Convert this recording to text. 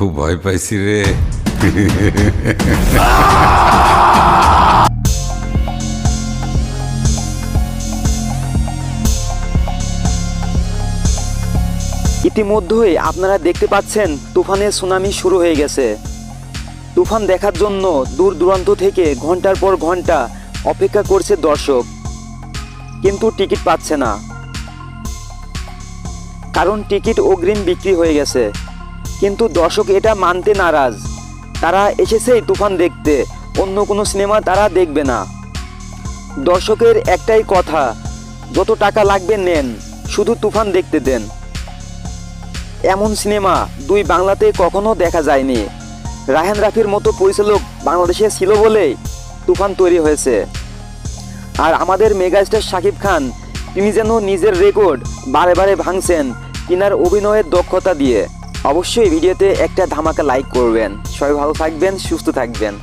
খুব ভয় পাইছি রে। ইতিমধ্যেই আপনারা দেখতে পাচ্ছেন, তুফানের সুনামি শুরু হয়ে গেছে। তুফান দেখার জন্য দূর দূরান্ত থেকে ঘণ্টার পর ঘণ্টা অপেক্ষা করছে দর্শক। কিন্তু টিকিট পাচ্ছে না। কারণ টিকিট অগ্রিম বিক্রি হয়ে গেছে। কিন্তু দর্শক এটা মানতে নারাজ। তারা এসেছেই তুফান দেখতে, অন্য কোনো সিনেমা তারা দেখবে না। দর্শকের একটাই কথা, যত টাকা লাগবে নেন, শুধু তুফান দেখতে দেন। এমন সিনেমা দুই বাংলাতে কখনো দেখা যায়নি। রাহেন রাফির মতো পরিচালক বাংলাদেশে ছিল বলেই তুফান তৈরি হয়েছে। আর আমাদের মেগাস্টার শাকিব খান, তিনি যেন নিজের রেকর্ড বারে বারে ভাঙছেন কিনার অভিনয়ের দক্ষতা দিয়ে। অবশ্যই ভিডিওতে একটা ধামাকা লাইক করবেন। সবাই ভালো থাকবেন সুস্থ থাকবেন।